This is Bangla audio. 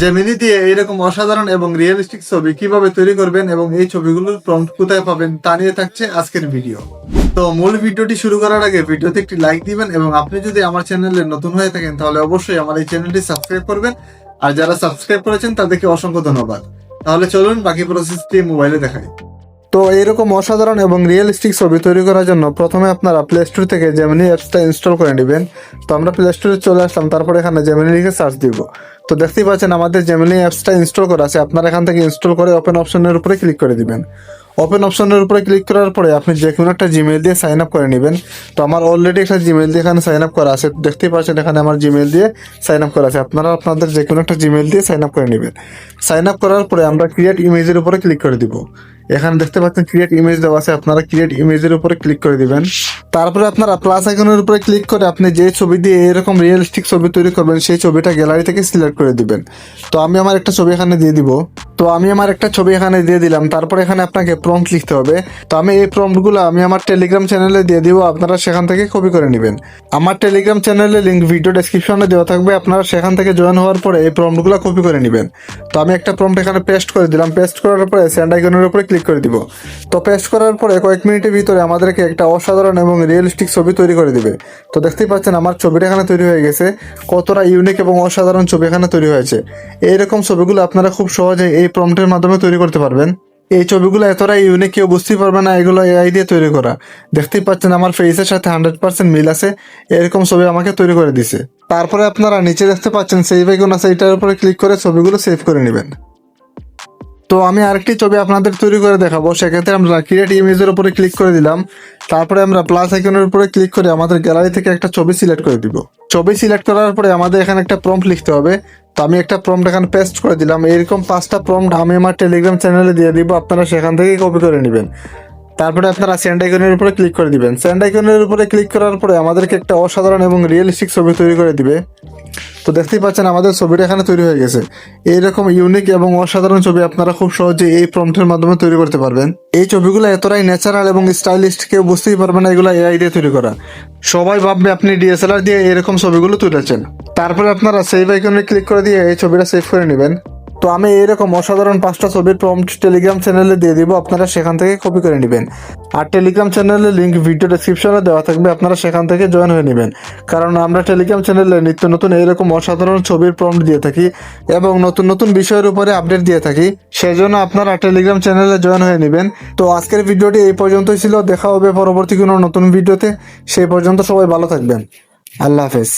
জেমিনি দিয়ে এরকম অসাধারণ এবং রিয়েলিস্টিক ছবি কীভাবে তৈরি করবেন এবং এই ছবিগুলোর প্রম্পট কোথায় পাবেন তা নিয়ে থাকছে আজকের ভিডিও তো মূল ভিডিওটি শুরু করার আগে ভিডিওতে একটি লাইক দিবেন এবং আপনি যদি আমার চ্যানেলে নতুন হয়ে থাকেন, তাহলে অবশ্যই আমার এই চ্যানেলটি সাবস্ক্রাইব করবেন। আর যারা সাবস্ক্রাইব করেছেন, তাদেরকে অসংখ্য ধন্যবাদ। তাহলে চলুন বাকি প্রসেসটি মোবাইলে দেখাই। তো এইরকম অসাধারণ এবং রিয়েলিস্টিক ছবি তৈরি করার জন্য প্রথমে আপনারা প্লে স্টোর থেকে জেমিনি অ্যাপসটা ইনস্টল করে নেবেন। তো আমরা প্লে স্টোরে চলে আসলাম, তারপরে এখানে জেমিনি লিখে সার্চ দিব। তো দেখতেই পাচ্ছেন আমাদের জেমিনি অ্যাপসটা ইনস্টল করা আছে, আপনারা এখান থেকে ইনস্টল করে ওপেন অপশনের উপরে ক্লিক করে দিবেন। ওপেন অপশনের উপরে ক্লিক করার পরে আপনি যে কোনো একটা জিমেল দিয়ে সাইন আপ করে নেবেন। তো আমার অলরেডি একটা জিমেল দিয়ে এখানে সাইন আপ করা আছে, দেখতেই পাচ্ছেন এখানে আমার জিমেল দিয়ে সাইন আপ করা আছে। আপনারা আপনাদের যে কোনো একটা জিমেল দিয়ে সাইন আপ করে নেবেন। সাইন আপ করার পরে আমরা ক্রিয়েট ইমেজের উপরে ক্লিক করে দিব। এখানে দেখতে পাচ্ছেন ক্রিয়েট ইমেজ দেওয়া আছে, আপনারা ক্রিয়েট ইমেজের উপরে ক্লিক করে দিবেন। তারপরে আপনারা প্লাস আইকনের উপরে ক্লিক করে আপনি যে ছবি দিয়ে এরকম রিয়েলিস্টিক ছবি তৈরি করবেন, সেই ছবিটা গ্যালারি থেকে সিলেক্ট করে দিবেন। তো আমি আমার একটা ছবি এখানে দিয়ে দিব। তো আমি আমার একটা ছবি এখানে দিয়ে দিলাম। তারপরে এখানে আপনাকে প্রম্পট লিখতে হবে। তো আমি এই প্রম্পটগুলো আমি আমার টেলিগ্রাম চ্যানেলে দিয়ে দিব, আপনারা সেখান থেকে কপি করে নেবেন। আমার টেলিগ্রাম চ্যানেলে লিঙ্ক ভিডিও ডেসক্রিপশনে দেওয়া থাকবে, আপনারা সেখান থেকে জয়েন হওয়ার পরে এই প্রম্পটগুলো কপি করে নেবেন। তো আমি একটা প্রম্পট এখানে পেস্ট করে দিলাম। পেস্ট করার পরে স্যান্ড আইকনের উপরে ক্লিক করে দিব। তো পেস্ট করার পরে কয়েক মিনিটের ভিতরে আমাদেরকে একটা অসাধারণ এবং রিয়েলিস্টিক ছবি তৈরি করে দিবে। তো দেখতেই পাচ্ছেন আমার ছবিটা এখানে তৈরি হয়ে গেছে। কতটা ইউনিক এবং অসাধারণ ছবি এখানে তৈরি হয়েছে। এইরকম ছবিগুলো আপনারা খুব সহজে এই প্রম্পটের মাধ্যমে তৈরি করতে পারবেন। এই ছবিগুলো এতটা ইউনিক কেউ বুঝতেই পারবে না, এগুলো এআই দিয়ে তৈরি করা। দেখতেই পাচ্ছেন আমার ফেসের সাথে হান্ড্রেড পার্সেন্ট মিল আছে, এরকম ছবি আমাকে তৈরি করে দিছে। তারপরে আপনারা নিচে দেখতে পাচ্ছেন সেভ আইকন আছে, এটার উপরে ক্লিক করে ছবিগুলো সেভ করে নেবেন। তো আমি আরেকটি ছবি আপনাদের তৈরি করে দেখাবো, সেক্ষেত্রে আমরা ক্রিয়েট ইমেজের উপরে ক্লিক করে দিলাম। তারপরে আমরা প্লাস আইকনের উপরে ক্লিক করে আমাদের গ্যালারি থেকে একটা ছবি সিলেক্ট করে দিব। ছবি সিলেক্ট করার পরে আমাদের এখানে একটা প্রম্পট লিখতে হবে। তো আমি একটা প্রম্পট এখানে পেস্ট করে দিলাম। এরকম পাঁচটা প্রম্পট আমি আমার টেলিগ্রাম চ্যানেলে দিয়ে দিব, আপনারা সেখান থেকে কপি করে নেবেন। তারপরে আপনারা স্যান্ড আইকনের উপরে ক্লিক করে দিবেন। স্যান্ড আইকনের উপরে ক্লিক করার পরে আমাদেরকে একটা অসাধারণ এবং রিয়েলিস্টিক ছবি তৈরি করে দিবে। তো দেখতেই পাচ্ছেন আমাদের ছবিটা এখানে তৈরি হয়ে গেছে। এইরকম ইউনিক এবং অসাধারণ ছবি আপনারা খুব সহজে এই প্রম্পটের মাধ্যমে তৈরি করতে পারবেন। এই ছবিগুলো এতটাই ন্যাচারাল এবং স্টাইলিস্ট কেউ বুঝতেই পারবে না এগুলো এআই দিয়ে তৈরি করা। সবাই ভাববে আপনি ডিএসএলআর দিয়ে এরকম ছবিগুলো তুলেছেন। তারপরে আপনারা সেভ আইকনে ক্লিক করে দিয়ে এই ছবিটা সেভ করে নেবেন। আমি এইরকম অসাধারণ পাঁচটা ছবির প্রম্পট টেলিগ্রাম চ্যানেলে দিয়ে দিব, আপনারা সেখান থেকে কপি করে নেবেন। আর টেলিগ্রাম চ্যানেলের লিঙ্ক ভিডিও ডেসক্রিপশনে দেওয়া থাকবে, আপনারা সেখান থেকে জয়েন হয়ে নেবেন। কারণ আমরা টেলিগ্রাম চ্যানেলে নিত্য নতুন এইরকম অসাধারণ ছবির প্রম্পট দিয়ে থাকি এবং নতুন নতুন বিষয়ের উপরে আপডেট দিয়ে থাকি সেই জন্য আপনারা টেলিগ্রাম চ্যানেলে জয়েন হয়ে নেবেন। তো আজকের ভিডিওটি এই পর্যন্তই ছিল, দেখা হবে পরবর্তী কোনো নতুন ভিডিওতে সেই পর্যন্ত সবাই ভালো থাকবেন। আল্লাহ হাফেজ।